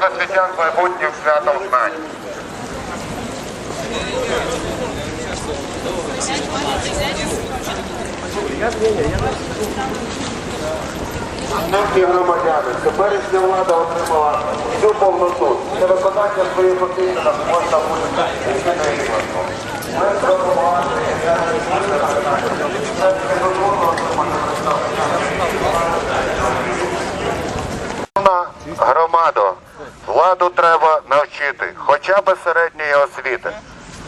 всіх освітян майбутнім святом знань. Шановні громадяни, теперішня влада отримала всю повноту. Це виконання своєї обіцянок можна буде владу треба навчити, хоча б середньої освіти.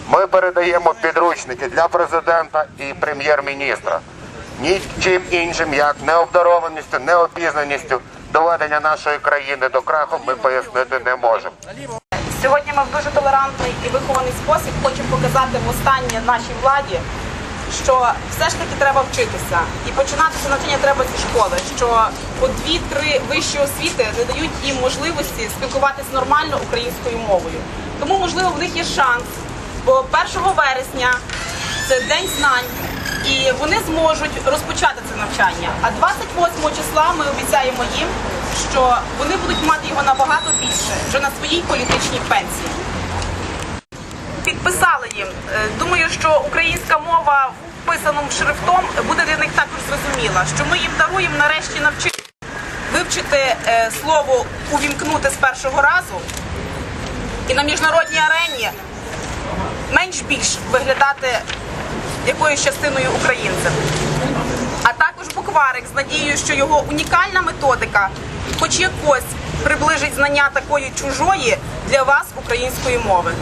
Ми передаємо підручники для президента і прем'єр-міністра. Нічим іншим, як необдарованістю, неопізнаністю доведення нашої країни до краху, ми пояснити не можемо. Сьогодні ми в дуже толерантний і вихований спосіб хочемо показати в останнє нашій владі, що все ж таки треба вчитися і починатися навчання треба зі школи. Що по дві-три вищі освіти не дають їм можливості спілкуватися нормально українською мовою. Тому, можливо, в них є шанс, бо 1 вересня це день знань. І вони зможуть розпочати це навчання. А 28 числа ми обіцяємо їм, що вони будуть мати його набагато більше вже на своїй політичній пенсії. Підписали їм. Що українська мова вписаним шрифтом буде для них також зрозуміла, що ми їм даруємо нарешті навчити вивчити е, слово увімкнути з першого разу і на міжнародній арені менш більш виглядати якоюсь частиною українцем. А також букварик з надією, що його унікальна методика, хоч якось приближить знання такої чужої для вас української мови.